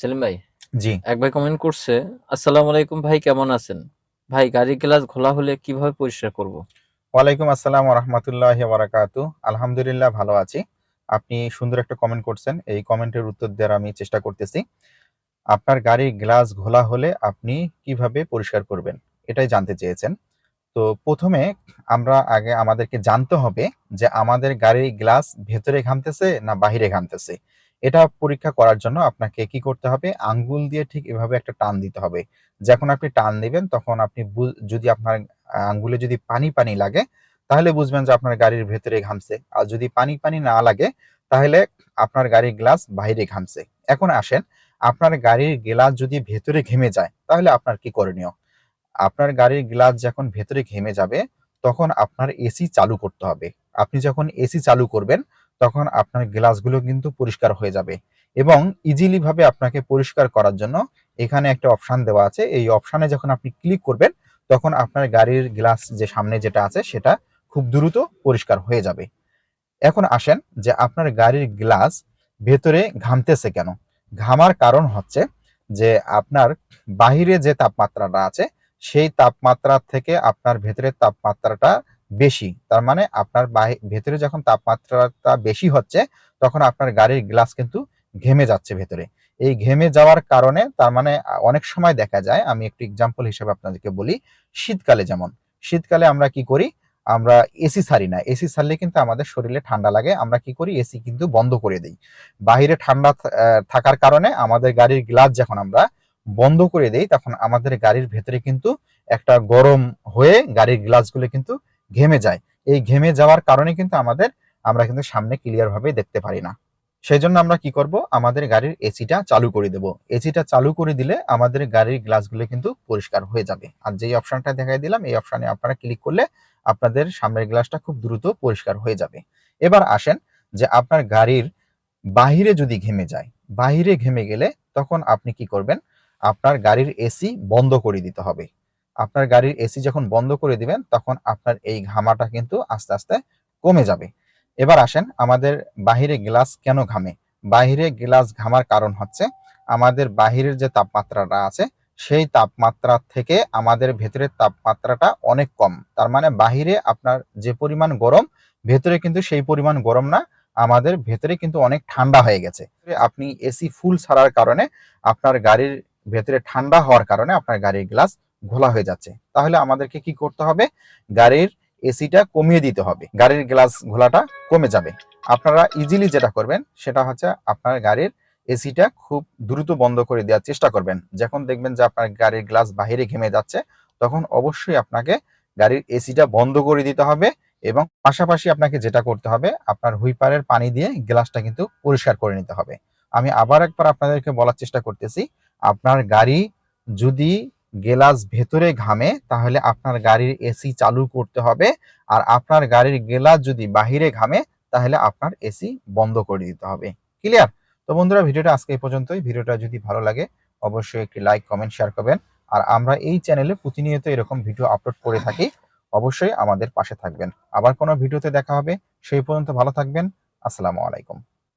সেলিম ভাই জি। এক ভাই কমেন্ট করছে আসসালামু আলাইকুম ভাই কেমন আছেন? ভাই গাড়ির গ্লাস ঘোলা হলে কীভাবে পরিষ্কার করব? ওয়ালাইকুম আসসালাম রহমতুল্লাহ বারাকাতু আলহামদুলিল্লাহ ভালো আছি। আপনি সুন্দর একটা কমেন্ট করছেন। এই কমেন্টের উত্তর দেওয়ার আমি চেষ্টা করতেছি। আপনার গাড়ির গ্লাস ঘোলা হলে আপনি কীভাবে পরিষ্কার করবেন? এটাই জানতে চেয়েছেন। তো প্রথমে আমরা আগে আমাদেরকে জানতে হবে যে আমাদের গাড়ির গ্লাস ভেতরে ঘামতেছে না বাহিরে ঘামতেছে। এটা পরীক্ষা করার জন্য আপনাকে কি করতে হবে? আঙ্গুল দিয়ে ঠিক এভাবে একটা টান দিতে হবে। যখন আপনি টান দিবেন, তখন আপনি যদি আপনার আঙ্গুলে যদি পানি পানি লাগে, তাহলে বুঝবেন যে আপনার গাড়ির ভেতরে ঘামছে। আর যদি পানি পানি না লাগে, তাহলে আপনার গাড়ির গ্লাস বাইরে ঘামছে। এখন আসেন, আপনার গাড়ির গ্লাস যদি ভেতরে ঘেমে যায়, তাহলে আপনার কি করণীয়? আপনার গাড়ির গ্লাস যখন ভেতরে ঘেমে যাবে, তখন আপনার এসি চালু করতে হবে। আপনি যখন এসি চালু করবেন, তখন আপনার গ্লাসগুলো কিন্তু পরিষ্কার হয়ে যাবে এবং ইজিলি ভাবে আপনাকে পরিষ্কার করার জন্য এখানে একটা অপশন দেওয়া আছে। এই অপশানে যখন আপনি ক্লিক করবেন, তখন আপনার গাড়ির গ্লাস যে সামনে যেটা আছে, সেটা খুব দ্রুত পরিষ্কার হয়ে যাবে। এখন আসেন যে আপনার গাড়ির গ্লাস ভেতরে ঘামতেছে কেন? ঘামার কারণ হচ্ছে যে আপনার বাহিরে যে তাপমাত্রাটা আছে, সেই তাপমাত্রা থেকে আপনার ভেতরের তাপমাত্রাটা বেশি। তার মানে আপনার ভেতরে যখন তাপমাত্রাটা বেশি হচ্ছে, তখন আপনার গাড়ির গ্লাস কিন্তু ঘেমে যাচ্ছে ভেতরে। এই ঘেমে যাওয়ার কারণে তার মানে অনেক সময় দেখা যায়, আমি একটু এক্সাম্পল হিসেবে আপনাদেরকে বলি, শীতকালে যেমন। শীতকালে আমরা কি করি, আমরা এসি ছাড়ি না। এসি ছাড়লে কিন্তু আমাদের শরীরে ঠান্ডা লাগে, আমরা কি করি এসি কিন্তু বন্ধ করে দিই। বাইরে ঠান্ডা থাকার কারণে আমাদের গাড়ির গ্লাস যখন আমরা বন্ধ করে দেই, তখন আমাদের গাড়ির ভেতরে কিন্তু একটা গরম হয়ে গাড়ির গ্লাসগুলো কিন্তু ঘেমে যায়। এই ঘেমে যাওয়ার কারণে কিন্তু আমাদের, আমরা কিন্তু সামনে ক্লিয়ার ভাবে দেখতে পারি না। সেই জন্য আমরা কি করব? আমাদের গাড়ির এসিটা চালু করে দেব। এসিটা চালু করে দিলে আমাদের গাড়ির গ্লাসগুলো কিন্তু পরিষ্কার হয়ে যাবে। আর যেই অপশনটা দেখাই দিলাম, এই অপশনে আপনারা ক্লিক করলে আপনাদের সামনের গ্লাসটা খুব দ্রুত পরিষ্কার হয়ে যাবে। এবার আসেন যে আপনার গাড়ির বাহিরে যদি ঘেমে যায়, বাহিরে ঘেমে গেলে তখন আপনি কি করবেন? আপনার গাড়ির এসি বন্ধ করে দিতে হবে। আপনার গাড়ির এসি যখন বন্ধ করে দিবেন, তখন আপনার এই ঘামাটা কিন্তু আস্তে আস্তে কমে যাবে। এবার আসেন আমাদের বাহিরে গ্লাস কেন ঘামে? বাহিরে গ্লাস ঘামার কারণ হচ্ছে আমাদের বাহিরের যে তাপমাত্রাটা আছে, সেই তাপমাত্রা থেকে আমাদের ভেতরের তাপমাত্রাটা অনেক কম। তার মানে বাহিরে আপনার যে পরিমাণ গরম, ভেতরে কিন্তু সেই পরিমাণ গরম না, আমাদের ভেতরে কিন্তু অনেক ঠান্ডা হয়ে গেছে। আপনি এসি ফুল ছাড়ার কারণে আপনার গাড়ির ভেতরে ঠান্ডা হওয়ার কারণে আপনার গাড়ির গ্লাস ঘোলা হয়ে যাচ্ছে। তাহলে আমাদেরকে কি করতে হবে? গাড়ির এসিটা কমিয়ে দিতে হবে। গাড়ির গ্লাস ঘোলাটা কমে যাবে। আপনারা ইজিলি যেটা করবেন, সেটা হচ্ছে আপনার গাড়ির এসিটা খুব দ্রুত বন্ধ করে দেওয়ার চেষ্টা করবেন। যখন দেখবেন যে আপনার গাড়ির গ্লাস বাহিরে ঘেমে যাচ্ছে, তখন অবশ্যই আপনাকে গাড়ির এসিটা বন্ধ করে দিতে হবে এবং পাশাপাশি আপনাকে যেটা করতে হবে, আপনার হুইপারের পানি দিয়ে গ্লাসটা কিন্তু পরিষ্কার করে নিতে হবে। আমি আবার একবার আপনাদেরকে বলার চেষ্টা করতেছি, আপনার গাড়ি যদি গ্লাস ভেতরে ঘামে, তাহলে আপনার গাড়ির এসি চালু করতে হবে। আর আপনার গাড়ির গ্লাস যদি বাহিরে ঘামে, তাহলে আপনার এসি বন্ধ করে দিতে হবে। ক্লিয়ার তো বন্ধুরা, ভিডিওটা আজকে এই পর্যন্তই। ভিডিওটা যদি ভালো লাগে, অবশ্যই একটি লাইক কমেন্ট শেয়ার করবেন। আর আমরা এই চ্যানেলে প্রতিনিয়ত এরকম ভিডিও আপলোড করে থাকি। অবশ্যই আমাদের পাশে থাকবেন। আবার কোনো ভিডিওতে দেখা হবে, সেই পর্যন্ত ভালো থাকবেন। আসসালামু আলাইকুম।